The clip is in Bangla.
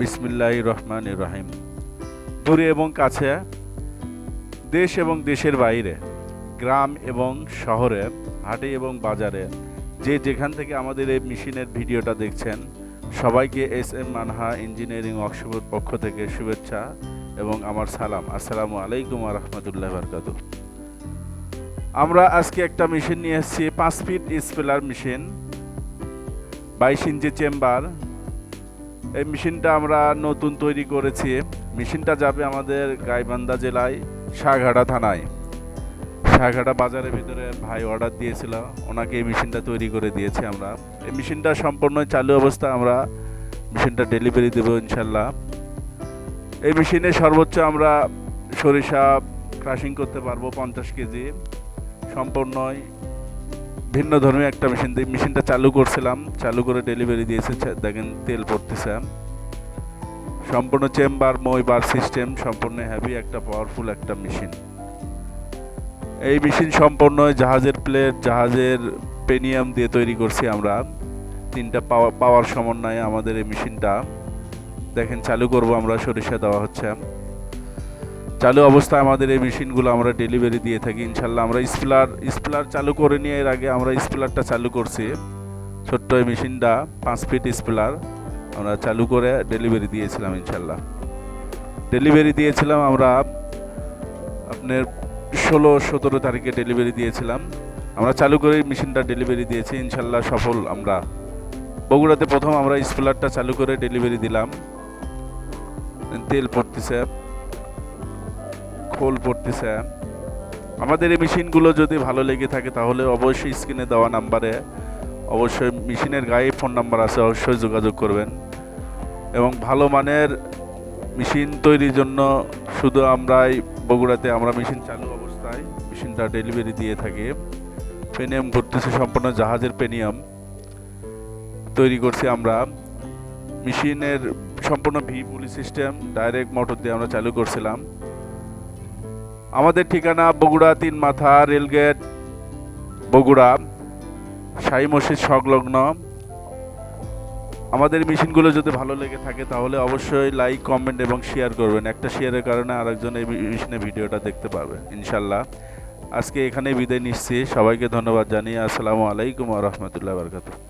বিসমিল্লাহ রহমান রহিম দূরে এবং কাছে, দেশ এবং দেশের বাইরে, গ্রাম এবং শহরে, হাটে এবং বাজারে, যে যেখান থেকে আমাদের এই মেশিনের ভিডিওটা দেখছেন, সবাইকে এস এম মানহা ইঞ্জিনিয়ারিং ওয়ার্কশপের পক্ষ থেকে শুভেচ্ছা এবং আমার সালাম। আসসালামু আলাইকুম রহমতুল্লাহ বরকাত আমরা আজকে একটা মেশিন নিয়ে এসেছি, পাঁচ ফিট স্পেলার মেশিন, বাইশ ইঞ্চি চেম্বার এই মেশিনটা আমরা নতুন তৈরি করেছি। মেশিনটা যাবে আমাদের গাইবান্ধা জেলায় শাহঘাটা থানায়। শাহঘাটা বাজারের ভিতরে ভাই অর্ডার দিয়েছিল, ওনাকে এই মেশিনটা তৈরি করে দিয়েছি আমরা। এই মেশিনটা সম্পূর্ণ চালু অবস্থায় আমরা মেশিনটা ডেলিভারি দেবো ইনশাল্লাহ এই মেশিনে সর্বোচ্চ আমরা সরিষা ক্রাশিং করতে পারব পঞ্চাশ কেজি। সম্পূর্ণই ভিন্ন ধর্মী একটা মেশিন দিয়ে মেশিনটা চালু করছিলাম। চালু করে ডেলিভারি দিয়েছে। দেখেন, তেল পড়তেছে। সম্পূর্ণ চেম্বার মই বার সিস্টেম সম্পূর্ণ হেভি একটা পাওয়ারফুল একটা মেশিন এই মেশিন সম্পূর্ণ জাহাজের প্লেট জাহাজের পেনিয়াম দিয়ে তৈরি করছি আমরা। তিনটা পাওয়ার পাওয়ার সমন্বয়ে আমাদের এই মেশিনটা দেখেন, চালু করব আমরা, সরিষা দেওয়া হচ্ছে। চালু অবস্থায় আমাদের এই মেশিনগুলো আমরা ডেলিভারি দিয়ে থাকি, ইনশাল্লাহ। আমরা স্প্লার স্প্লার চালু করে নিয়ে এর আগে আমরা স্প্লারটা চালু করছি। ছোট্ট এই মেশিনটা, পাঁচ ফিট স্প্লার আমরা চালু করে ডেলিভারি দিয়েছিলাম, ইনশাল্লাহ। ডেলিভারি দিয়েছিলাম আমরা আপনার ষোলো, সতেরো তারিখে ডেলিভারি দিয়েছিলাম। আমরা চালু করে মেশিনটা ডেলিভারি দিয়েছি, ইনশাল্লাহ সফল আমরা। বগুড়াতে প্রথম আমরা স্প্লারটা চালু করে ডেলিভারি দিলাম। তেল পড়তেছে। খোল পড়তেছে। আমাদের এই মেশিনগুলো যদি ভালো লেগে থাকে, তাহলে অবশ্যই স্ক্রিনে দেওয়া নাম্বারে অবশ্যই মেশিনের গায়ে ফোন নাম্বার আছে, অবশ্যই যোগাযোগ করবেন। এবং ভালো মানের মেশিন তৈরির জন্য শুধু আমরাই, বগুড়াতে আমরা মেশিন চালু অবস্থায় মেশিনটা ডেলিভারি দিয়ে থাকি। পেনিয়াম করতেছে সম্পূর্ণ জাহাজের পেনিয়াম তৈরি করছি আমরা। মেশিনের সম্পূর্ণ ভি পুলি সিস্টেম, ডাইরেক্ট মোটর দিয়ে আমরা চালু করছিলাম। আমাদের ঠিকানা বগুড়া তিন মাথা, রেলগেট, বগুড়া, শাহী মসজিদ সংলগ্ন। আমাদের মেশিনগুলো যদি ভালো লেগে থাকে তাহলে অবশ্যই লাইক কমেন্ট এবং শেয়ার করবেন। একটা শেয়ারের কারণে আরেকজন এই মেশিনে ভিডিওটা দেখতে পারবে ইনশাল্লাহ। আজকে এখানে বিদায় নিচ্ছি। সবাইকে ধন্যবাদ জানিয়ে আসসালামু আলাইকুম রহমতুল্লাহ বরকাতুহ।